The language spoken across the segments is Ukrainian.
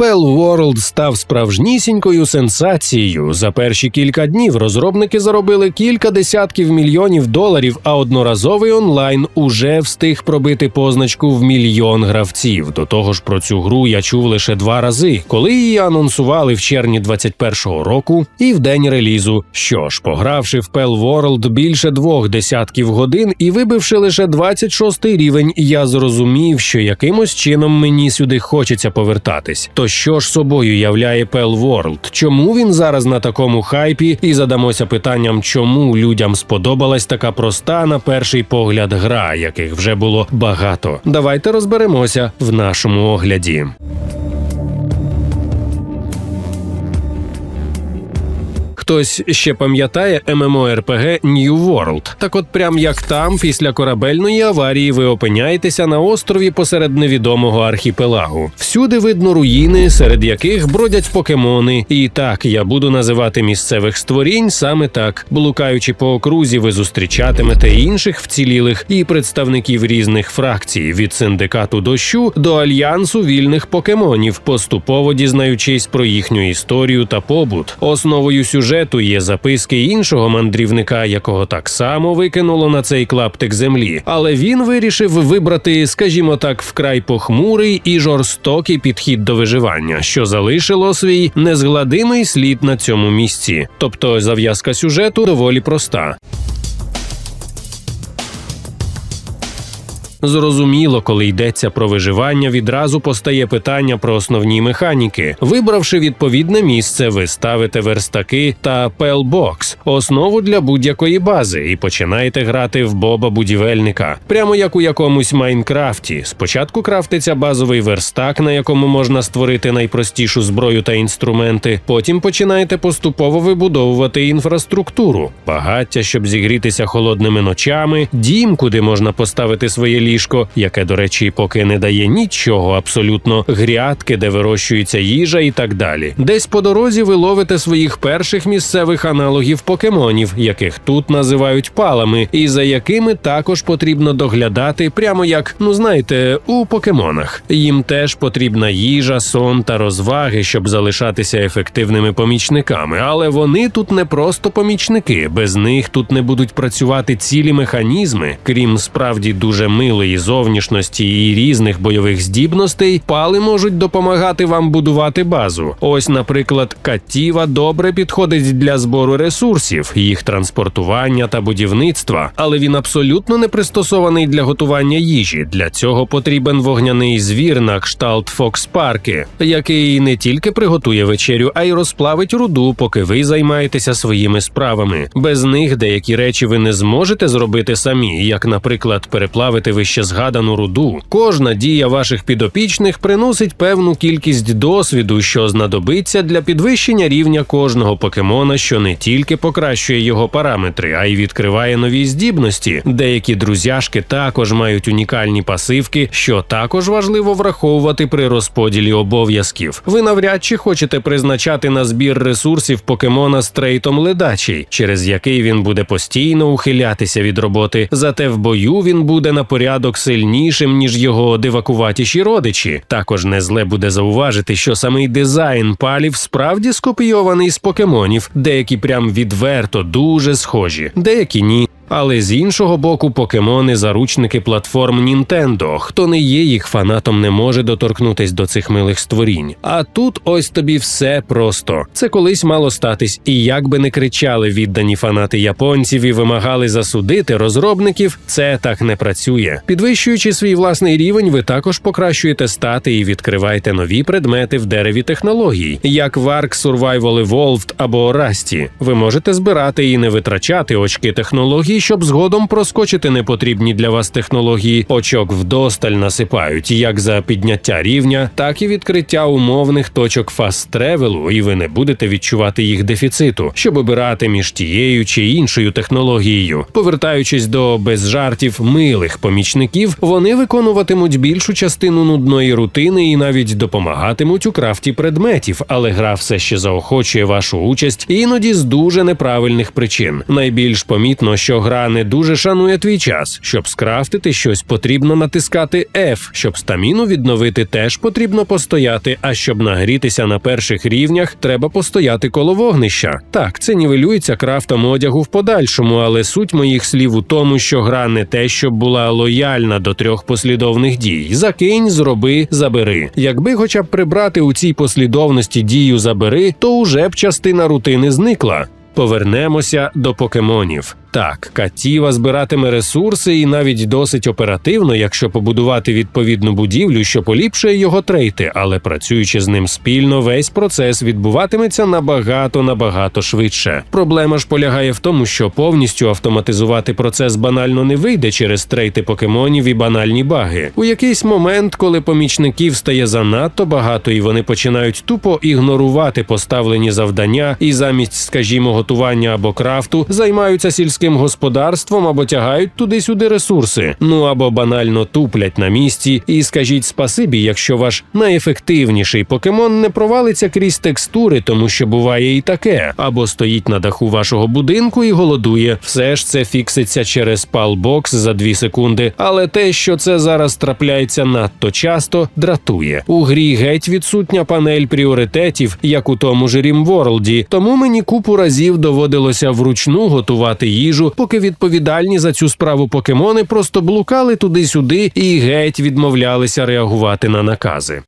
Pell World став справжнісінькою сенсацією. За перші кілька днів розробники заробили кілька десятків мільйонів доларів, а одноразовий онлайн уже встиг пробити позначку в мільйон гравців. До того ж, про цю гру я чув лише два рази, коли її анонсували в червні 21-го року і в день релізу. Що ж, погравши в Pell World більше двох десятків годин і вибивши лише 26-й рівень, я зрозумів, що якимось чином мені сюди хочеться повертатись. Що ж собою являє Пел Ворлд? Чому він зараз на такому хайпі? І задамося питанням, чому людям сподобалась така проста на перший погляд гра, яких вже було багато. Давайте розберемося в нашому огляді. Хтось ще пам'ятає MMORPG New World. Так от, прям як там, після корабельної аварії, ви опиняєтеся на острові посеред невідомого архіпелагу. Всюди видно руїни, серед яких бродять покемони. І так я буду називати місцевих створінь саме так. Блукаючи по окрузі, ви зустрічатимете інших вцілілих і представників різних фракцій від синдикату дощу до альянсу вільних покемонів, поступово дізнаючись про їхню історію та побут. Основою сюжету є записки іншого мандрівника, якого так само викинуло на цей клаптик землі, але він вирішив вибрати, скажімо так, вкрай похмурий і жорстокий підхід до виживання, що залишило свій незгладимий слід на цьому місці. Тобто зав'язка сюжету доволі проста. Зрозуміло, коли йдеться про виживання, відразу постає питання про основні механіки. Вибравши відповідне місце, ви ставите верстаки та пелбокс, основу для будь-якої бази, і починаєте грати в боба будівельника, прямо як у якомусь Майнкрафті. Спочатку крафтиться базовий верстак, на якому можна створити найпростішу зброю та інструменти. Потім починаєте поступово вибудовувати інфраструктуру, багаття, щоб зігрітися холодними ночами, дім, куди можна поставити своє ліжко, яке, до речі, поки не дає нічого абсолютно, грядки, де вирощується їжа і так далі. Десь по дорозі ви ловите своїх перших місцевих аналогів покемонів, яких тут називають палами, і за якими також потрібно доглядати, прямо як, ну знаєте, у покемонах. Їм теж потрібна їжа, сон та розваги, щоб залишатися ефективними помічниками. Але вони тут не просто помічники, без них тут не будуть працювати цілі механізми, крім справді дуже милої зовнішності і різних бойових здібностей, пали можуть допомагати вам будувати базу. Ось, наприклад, Катіва добре підходить для збору ресурсів, їх транспортування та будівництва, але він абсолютно не пристосований для готування їжі. Для цього потрібен вогняний звір на кшталт Фокспарки, який не тільки приготує вечерю, а й розплавить руду, поки ви займаєтеся своїми справами. Без них деякі речі ви не зможете зробити самі, як, наприклад, переплавити вище згадану руду. Кожна дія ваших підопічних приносить певну кількість досвіду, що знадобиться для підвищення рівня кожного покемона, що не тільки покращує його параметри, а й відкриває нові здібності. Деякі друзяшки також мають унікальні пасивки, що також важливо враховувати при розподілі обов'язків. Ви навряд чи хочете призначати на збір ресурсів покемона з трейтом ледачий, через який він буде постійно ухилятися від роботи. Зате в бою він буде на порядок сильнішим, ніж його дивакуватіші родичі. Також не зле буде зауважити, що самий дизайн палів справді скопійований з покемонів, деякі прям відверто дуже схожі, деякі ні. Але з іншого боку, покемони заручники платформ Nintendo. Хто не є їх фанатом, не може доторкнутись до цих милих створінь. А тут ось тобі все просто. Це колись мало статись, і як би не кричали віддані фанати японців і вимагали засудити розробників, це так не працює. Підвищуючи свій власний рівень, ви також покращуєте стати і відкриваєте нові предмети в дереві технологій, як в Ark Survival Evolved або Rusty. Ви можете збирати і не витрачати очки технологій щоб згодом проскочити непотрібні для вас технології, очок вдосталь насипають як за підняття рівня, так і відкриття умовних точок фаст-тревелу, і ви не будете відчувати їх дефіциту, щоб обирати між тією чи іншою технологією. Повертаючись до без жартів милих помічників, вони виконуватимуть більшу частину нудної рутини і навіть допомагатимуть у крафті предметів, але гра все ще заохочує вашу участь іноді з дуже неправильних причин. Найбільш помітно, що гра гра не дуже шанує твій час. Щоб скрафтити щось, потрібно натискати F. Щоб стаміну відновити, теж потрібно постояти. А щоб нагрітися на перших рівнях, треба постояти коло вогнища. Так, це нівелюється крафтом одягу в подальшому, але суть моїх слів у тому, що гра не те, щоб була лояльна до трьох послідовних дій: закинь, зроби, забери. Якби хоча б прибрати у цій послідовності дію забери, то уже б частина рутини зникла. Повернемося до покемонів. Так, Катіва збиратиме ресурси і навіть досить оперативно, якщо побудувати відповідну будівлю, що поліпшує його трейти, але працюючи з ним спільно, весь процес відбуватиметься набагато набагато швидше. Проблема ж полягає в тому, що повністю автоматизувати процес банально не вийде через трейти покемонів і банальні баги. У якийсь момент, коли помічників стає занадто багато, і вони починають тупо ігнорувати поставлені завдання, і замість, скажімо, готування або крафту займаються сільським господарством або тягають туди-сюди ресурси, ну або банально туплять на місці. І скажіть спасибі, якщо ваш найефективніший покемон не провалиться крізь текстури, тому що буває і таке, або стоїть на даху вашого будинку і голодує. Все ж це фікситься через палбокс за дві секунди. Але те, що це зараз трапляється надто часто, дратує. У грі геть відсутня панель пріоритетів, як у тому ж Рімворлді, тому мені купу разів доводилося вручну готувати їжу, поки відповідальні за цю справу покемони просто блукали туди-сюди і геть відмовлялися реагувати на накази.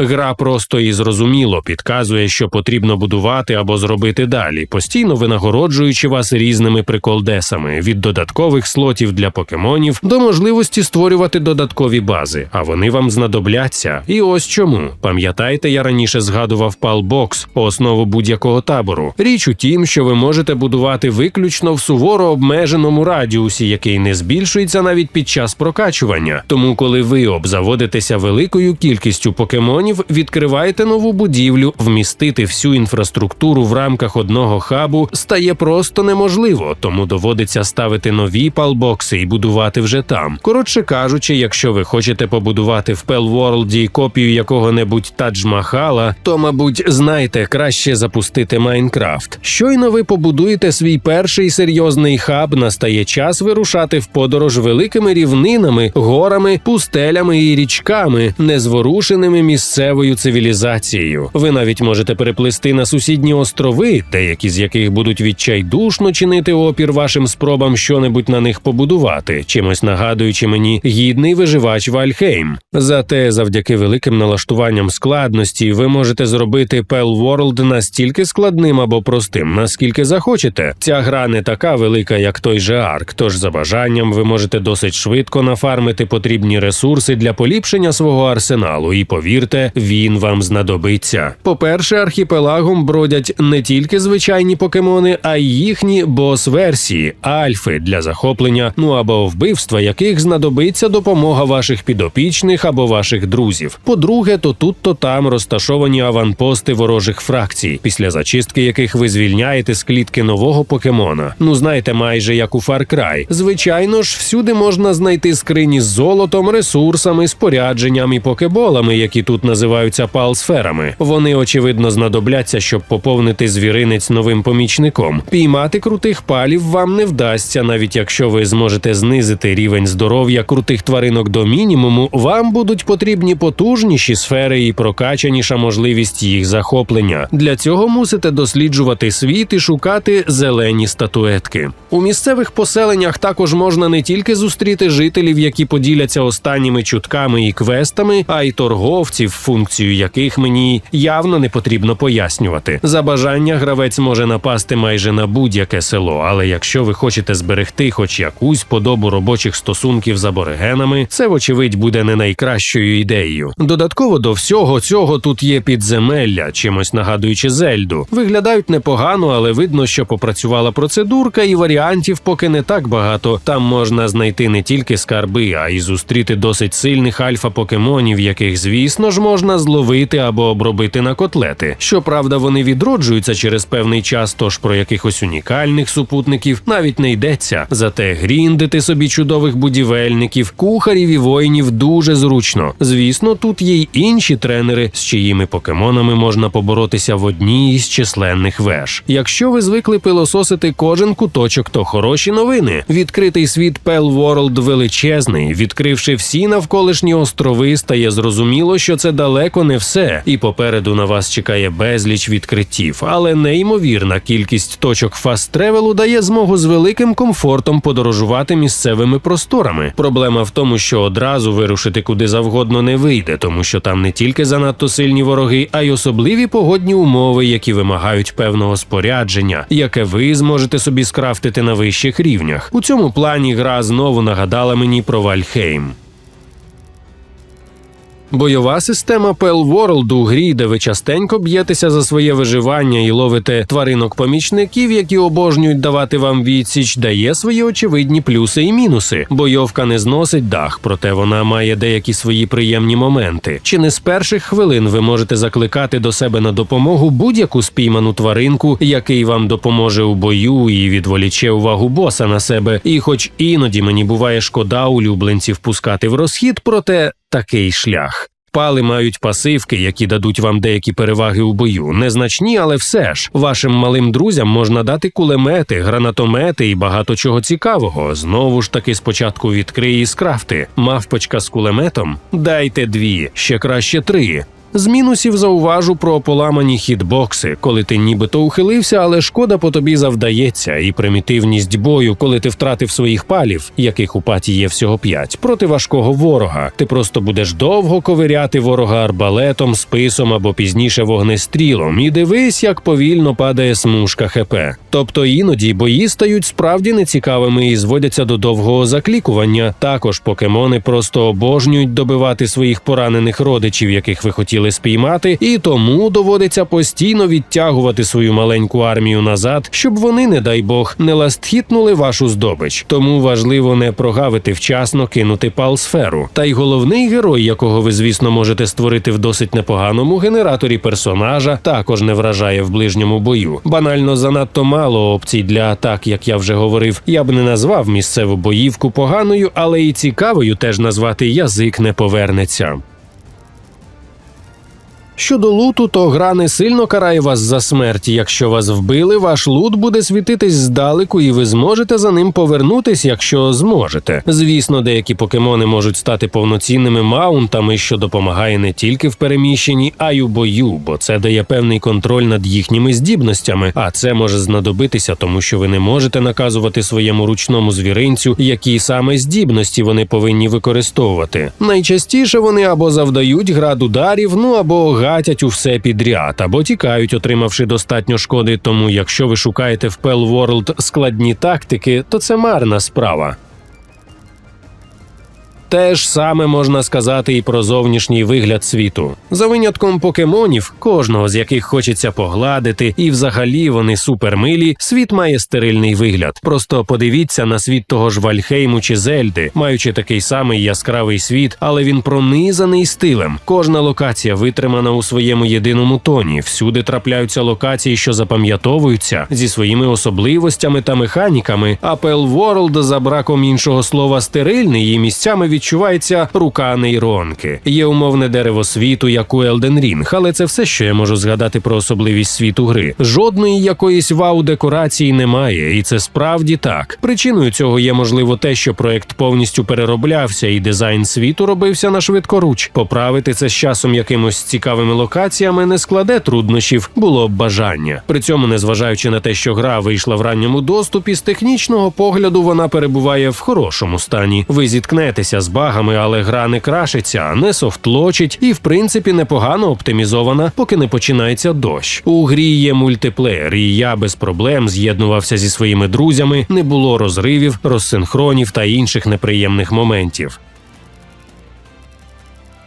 Гра просто і зрозуміло підказує, що потрібно будувати або зробити далі, постійно винагороджуючи вас різними приколдесами від додаткових слотів для покемонів до можливості створювати додаткові бази, а вони вам знадобляться. І ось чому. Пам'ятаєте, я раніше згадував палбокс, основу будь-якого табору. Річ у тім, що ви можете будувати виключно в суворо обмеженому радіусі, який не збільшується навіть під час прокачування. Тому, коли ви обзаводитеся великою кількістю покемонів, відкриваєте нову будівлю, вмістити всю інфраструктуру в рамках одного хабу стає просто неможливо, тому доводиться ставити нові палбокси і будувати вже там. Коротше кажучи, якщо ви хочете побудувати в Пелворлді копію якого-небудь Тадж-Махала, то, мабуть, знайте, краще запустити Майнкрафт. Щойно ви побудуєте свій перший серйозний хаб, настає час вирушати в подорож великими рівнинами, горами, пустелями і річками, незворушеними місцевими місцевою цивілізацією. Ви навіть можете переплисти на сусідні острови, деякі з яких будуть відчайдушно чинити опір вашим спробам щонебудь на них побудувати, чимось нагадуючи мені гідний виживач Вальхейм. Зате, завдяки великим налаштуванням складності, ви можете зробити Pell World настільки складним або простим, наскільки захочете. Ця гра не така велика, як той же Арк, тож за бажанням ви можете досить швидко нафармити потрібні ресурси для поліпшення свого арсеналу. І повірте, він вам знадобиться. По-перше, архіпелагом бродять не тільки звичайні покемони, а й їхні бос-версії, альфи для захоплення, ну або вбивства, яких знадобиться допомога ваших підопічних або ваших друзів. По-друге, то тут, то там розташовані аванпости ворожих фракцій, після зачистки яких ви звільняєте з клітки нового покемона. Ну знаєте, майже як у Far Cry. Звичайно ж, всюди можна знайти скрині з золотом, ресурсами, спорядженням і покеболами, які тут називаються палсферами. Вони очевидно знадобляться, щоб поповнити звіринець новим помічником. Піймати крутих палів вам не вдасться, навіть якщо ви зможете знизити рівень здоров'я крутих тваринок до мінімуму. Вам будуть потрібні потужніші сфери і прокачаніша можливість їх захоплення. Для цього мусите досліджувати світ і шукати зелені статуетки. У місцевих поселеннях також можна не тільки зустріти жителів, які поділяться останніми чутками і квестами, а й торговців, функцію яких мені явно не потрібно пояснювати. За бажання гравець може напасти майже на будь-яке село, але якщо ви хочете зберегти хоч якусь подобу робочих стосунків з аборигенами, це вочевидь буде не найкращою ідеєю. Додатково до всього цього тут є підземелля, чимось нагадуючи зельду. Виглядають непогано, але видно, що попрацювала процедурка, і варіантів поки не так багато. Там можна знайти не тільки скарби, а й зустріти досить сильних альфа покемонів, яких, звісно ж, можна зловити або обробити на котлети. Щоправда, вони відроджуються через певний час, тож про якихось унікальних супутників навіть не йдеться. Зате гріндити собі чудових будівельників, кухарів і воїнів дуже зручно. Звісно, тут є й інші тренери, з чиїми покемонами можна поборотися в одній із численних веж. Якщо ви звикли пилососити кожен куточок, то хороші новини. Відкритий світ Pell World величезний. Відкривши всі навколишні острови, стає зрозуміло, що це далеко не все, і попереду на вас чекає безліч відкриттів, але неймовірна кількість точок фаст-тревелу дає змогу з великим комфортом подорожувати місцевими просторами. Проблема в тому, що одразу вирушити куди завгодно не вийде, тому що там не тільки занадто сильні вороги, а й особливі погодні умови, які вимагають певного спорядження, яке ви зможете собі скрафтити на вищих рівнях. У цьому плані гра знову нагадала мені про Вальхейм. Бойова система Pell World у грі, де ви частенько б'єтеся за своє виживання і ловите тваринок-помічників, які обожнюють давати вам відсіч, дає свої очевидні плюси і мінуси. Бойовка не зносить дах, проте вона має деякі свої приємні моменти. Чи не з перших хвилин ви можете закликати до себе на допомогу будь-яку спійману тваринку, який вам допоможе у бою і відволіче увагу боса на себе. І, хоч іноді мені буває шкода улюбленців пускати в розхід, проте такий шлях. Пали мають пасивки, які дадуть вам деякі переваги у бою. Незначні, але все ж вашим малим друзям можна дати кулемети, гранатомети і багато чого цікавого. Знову ж таки, спочатку відкрий і скрафти. Мавпочка з кулеметом дайте дві, ще краще три. З мінусів зауважу про поламані хітбокси, коли ти нібито ухилився, але шкода по тобі завдається, і примітивність бою, коли ти втратив своїх палів, яких у паті є всього п'ять, проти важкого ворога. Ти просто будеш довго ковиряти ворога арбалетом, списом або пізніше вогнестрілом, і дивись, як повільно падає смужка ХП. Тобто іноді бої стають справді нецікавими і зводяться до довгого заклікування. Також покемони просто обожнюють добивати своїх поранених родичів, яких ви хотіли спіймати, і тому доводиться постійно відтягувати свою маленьку армію назад, щоб вони, не дай Бог, не ластхітнули вашу здобич. Тому важливо не прогавити вчасно кинути пал-сферу. Та й головний герой, якого ви, звісно, можете створити в досить непоганому генераторі персонажа, також не вражає в ближньому бою. Банально занадто мало опцій для атак, як я вже говорив. Я б не назвав місцеву боївку поганою, але і цікавою теж назвати язик не повернеться. Щодо луту, то гра не сильно карає вас за смерть. Якщо вас вбили, ваш лут буде світитись здалеку, і ви зможете за ним повернутись, якщо зможете. Звісно, деякі покемони можуть стати повноцінними маунтами, що допомагає не тільки в переміщенні, а й у бою, бо це дає певний контроль над їхніми здібностями. А це може знадобитися, тому що ви не можете наказувати своєму ручному звіринцю, які саме здібності вони повинні використовувати. Найчастіше вони або завдають град ударів, ну або гатять у все підряд, або тікають, отримавши достатньо шкоди. Тому, якщо ви шукаєте в Pell World складні тактики, то це марна справа. Те ж саме можна сказати і про зовнішній вигляд світу. За винятком покемонів, кожного з яких хочеться погладити, і взагалі вони супермилі, світ має стерильний вигляд. Просто подивіться на світ того ж Вальхейму чи Зельди, маючи такий самий яскравий світ, але він пронизаний стилем. Кожна локація витримана у своєму єдиному тоні. Всюди трапляються локації, що запам'ятовуються зі своїми особливостями та механіками. А Pell World, за браком іншого слова, стерильний і місцями відчувається рука нейронки. Є умовне дерево світу, як у Elden Ring, але це все, що я можу згадати про особливість світу гри. Жодної якоїсь вау-декорації немає, і це справді так. Причиною цього є можливо те, що проект повністю перероблявся, і дизайн світу робився на швидкоруч. Поправити це з часом якимось цікавими локаціями не складе труднощів, було б бажання. При цьому, незважаючи на те, що гра вийшла в ранньому доступі, з технічного погляду вона перебуває в хорошому стані. Ви зіткнетеся з багами, але гра не крашиться, не софтлочить і, в принципі, непогано оптимізована, поки не починається дощ. У грі є мультиплеєр, і я без проблем з'єднувався зі своїми друзями, не було розривів, розсинхронів та інших неприємних моментів.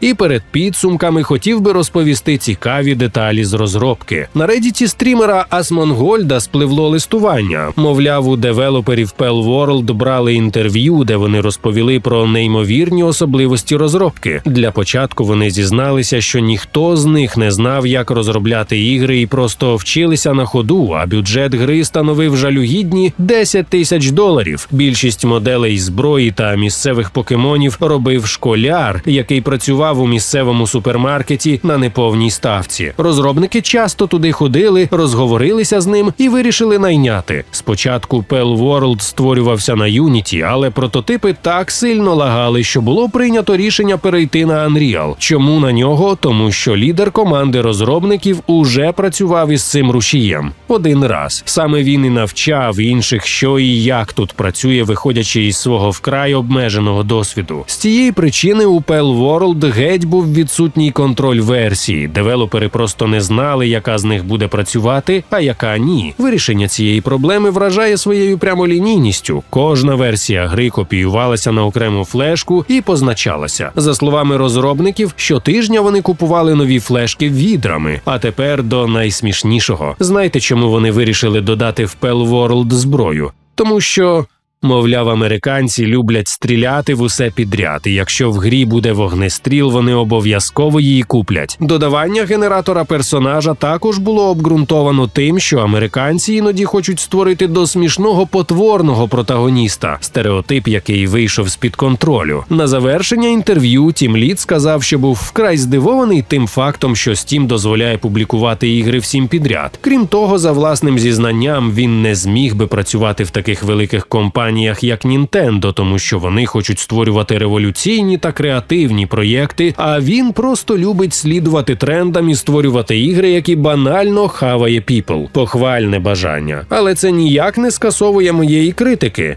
І перед підсумками хотів би розповісти цікаві деталі з розробки. На редіті стрімера Асмонгольда спливло листування. Мовляв, у девелоперів Pell World брали інтерв'ю, де вони розповіли про неймовірні особливості розробки. Для початку вони зізналися, що ніхто з них не знав, як розробляти ігри, і просто вчилися на ходу. А бюджет гри становив жалюгідні 10 тисяч доларів. Більшість моделей зброї та місцевих покемонів робив школяр, який працював у місцевому супермаркеті на неповній ставці. Розробники часто туди ходили, розговорилися з ним і вирішили найняти. Спочатку Pell World створювався на Unity, але прототипи так сильно лагали, що було прийнято рішення перейти на Unreal. Чому на нього? Тому що лідер команди розробників уже працював із цим рушієм один раз. Саме він і навчав інших, що і як тут працює, виходячи із свого вкрай обмеженого досвіду. З цієї причини у Pell World геть був відсутній контроль версії. Девелопери просто не знали, яка з них буде працювати, а яка ні. Вирішення цієї проблеми вражає своєю прямолінійністю. Кожна версія гри копіювалася на окрему флешку і позначалася. За словами розробників, щотижня вони купували нові флешки відрами. А тепер до найсмішнішого. Знаєте, чому вони вирішили додати в Pell World зброю? Тому що. Мовляв, американці люблять стріляти в усе підряд, і якщо в грі буде вогнестріл, вони обов'язково її куплять. Додавання генератора персонажа також було обґрунтовано тим, що американці іноді хочуть створити до смішного потворного протагоніста, стереотип, який вийшов з під контролю. На завершення інтерв'ю Тім Лід сказав, що був вкрай здивований тим фактом, що Steam дозволяє публікувати ігри всім підряд. Крім того, за власним зізнанням він не зміг би працювати в таких великих компаніях, як Nintendo, тому що вони хочуть створювати революційні та креативні проєкти. А він просто любить слідувати трендам і створювати ігри, які банально хаває people. Похвальне бажання, але це ніяк не скасовує моєї критики.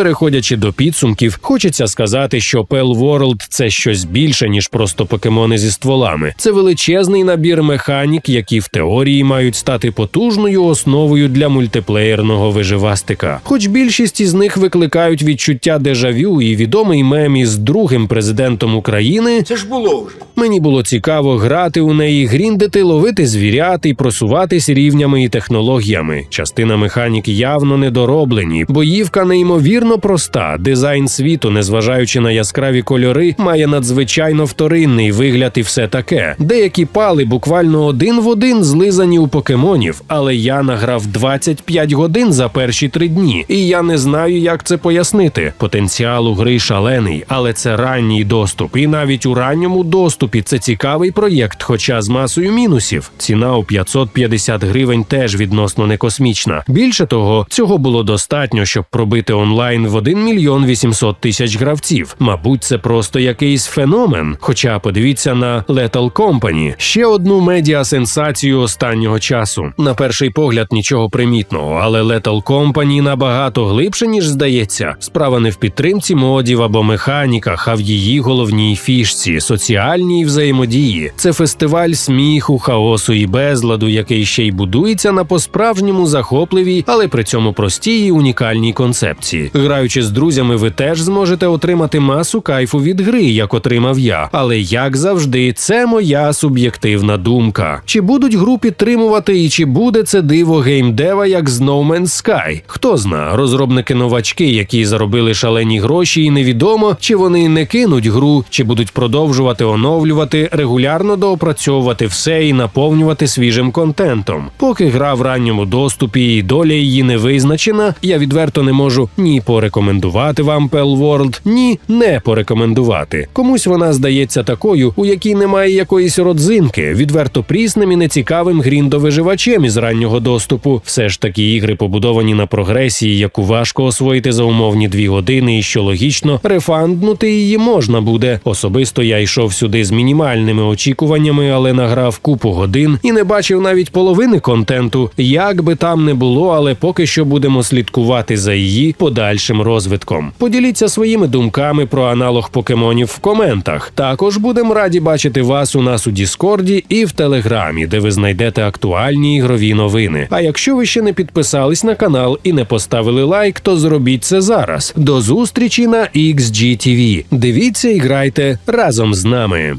Переходячи до підсумків, хочеться сказати, що Pell World – це щось більше ніж просто покемони зі стволами. Це величезний набір механік, які в теорії мають стати потужною основою для мультиплеєрного виживастика. Хоч більшість із них викликають відчуття дежавю і відомий мем із другим президентом України. Це ж було вже. Мені було цікаво грати у неї, гріндити, ловити звірят і просуватись рівнями і технологіями. Частина механік явно недороблені, боївка неймовірно проста. Дизайн світу, незважаючи на яскраві кольори, має надзвичайно вторинний вигляд і все таке. Деякі пали буквально один в один злизані у покемонів, але я награв 25 годин за перші три дні, і я не знаю, як це пояснити. Потенціал у гри шалений, але це ранній доступ, і навіть у ранньому доступі це цікавий проєкт, хоча з масою мінусів. Ціна у 550 гривень теж відносно не космічна. Більше того, цього було достатньо, щоб пробити онлайн в 1 мільйон 800 тисяч гравців. Мабуть, це просто якийсь феномен. Хоча подивіться на Lethal Company, ще одну медіа сенсацію останнього часу. На перший погляд нічого примітного, але Lethal Company набагато глибше ніж здається. Справа не в підтримці модів або механіках, а в її головній фішці соціальній взаємодії. Це фестиваль сміху, хаосу і безладу, який ще й будується на по-справжньому захопливій, але при цьому простій і унікальній концепції. Граючи з друзями, ви теж зможете отримати масу кайфу від гри, як отримав я. Але як завжди, це моя суб'єктивна думка. Чи будуть гру підтримувати і чи буде це диво геймдева, як з No Man's Sky? Хто зна, розробники новачки, які заробили шалені гроші, і невідомо, чи вони не кинуть гру, чи будуть продовжувати оновлювати, регулярно доопрацьовувати все і наповнювати свіжим контентом. Поки гра в ранньому доступі і доля її не визначена, я відверто не можу ні порекомендувати вам Pell World, ні не порекомендувати. Комусь вона здається такою, у якій немає якоїсь родзинки, відверто прісним і нецікавим гріндовиживачем із раннього доступу. Все ж таки ігри побудовані на прогресії, яку важко освоїти за умовні дві години, і що логічно, рефанднути її можна буде. Особисто я йшов сюди з мінімальними очікуваннями, але награв купу годин і не бачив навіть половини контенту. Як би там не було, але поки що будемо слідкувати за її подальшим подальшим розвитком. Поділіться своїми думками про аналог покемонів в коментах. Також будемо раді бачити вас у нас у Діскорді і в Телеграмі, де ви знайдете актуальні ігрові новини. А якщо ви ще не підписались на канал і не поставили лайк, то зробіть це зараз. До зустрічі на XGTV. Дивіться і грайте разом з нами.